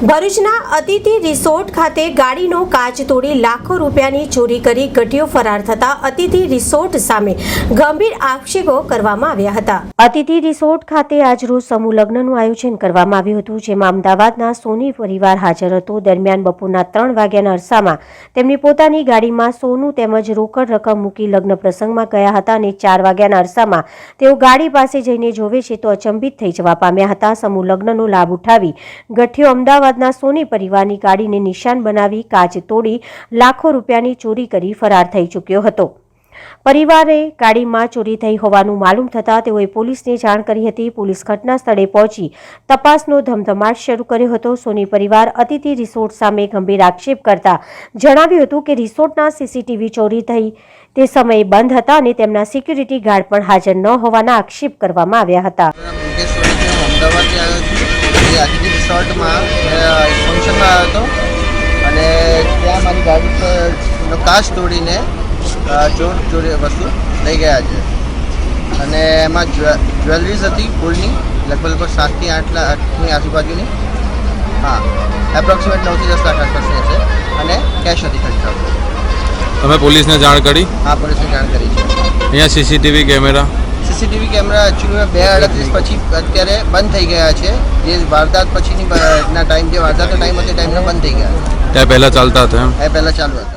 ભરૂચના અતિથિ રિસોર્ટ ખાતે ગાડીનો કાચ તોડી લાખો રૂપિયાની ચોરી કરી ગઢિયો ફરાર થતા અતિથિ રિસોર્ટ સામે ગંભીર આક્ષેપો કરવામાં આવ્યા હતા. અતિથિ રિસોર્ટ ખાતે આજરોજ સમૂહ લગ્નનું આયોજન કરવામાં આવ્યું હતું, જેમાં અમદાવાદના સોની પરિવાર હાજર હતો. દરમિયાન બપોરના ત્રણ વાગ્યાના અરસામાં તેમની પોતાની ગાડીમાં સોનું તેમજ રોકડ રકમ મૂકી લગ્ન પ્રસંગમાં ગયા હતા અને ચાર વાગ્યાના અરસામાં તેઓ ગાડી પાસે જઈને જોવે છે તો અચંબિત થઈ જવા પામ્યા હતા. સમૂહ લગ્નનો લાભ ઉઠાવી ગઠિયો અમદાવાદના સોની પરિવારની ગાડીને નિશાન બનાવી કાચ તોડી લાખો રૂપિયાની ચોરી કરી ફરાર થઈ ચૂક્યો હતો. પરિવારે ગાડીમાં ચોરી થઈ હોવાનું માલુમ થતાં તેઓએ પોલીસને જાણ કરી હતી. પોલીસ ઘટના સ્થળે પહોંચી તપાસનો ધમધમાટ શરૂ કર્યો હતો. સોની પરિવાર અતિથિ રિસોર્ટ સામે ગંભીર આક્ષેપ કરતા જણાવ્યું હતું કે રિસોર્ટના સીસીટીવી ચોરી થઈ તે સમયે બંધ હતા અને તેમના સિક્યુરિટી ગાર્ડ પણ હાજર ન હોવાના આક્ષેપ કરવામાં આવ્યા હતા. હું એક ફંક્શનમાં આવ્યો હતો. અને ત્યાં મારી ગાડી પર કાચ તોડીને ચોર ચોરી વસ્તુ લઈ ગયા છે. અને એમાં જ્વે- જ્વેલરીઝ હતી ગોલ્ડની લગભગ લગભગ સાતથી આઠ લાખની આજુબાજુની. હા એપ્રોક્સિમેટ નવથી દસ લાખ આસપાસની હશે. અને કેશ હતી ખર્ચા. તમે પોલીસને જાણ કરી? આ પોલીસને જાણ કરી છે. અહીંયા સીસીટીવી કેમેરા? સીસીટીવી કેમેરા એકચ્યુઅલીમાં બે અડત્રીસ પછી અત્યારે બંધ થઈ ગયા છે. જે વારદાત પછીની ના ટાઈમ જે વારદાતનો ટાઈમ હતો એ ટાઈમના બંધ થઈ ગયા ત્યાં પહેલાં ચાલતા હતા એ પહેલાં ચાલુ હતા.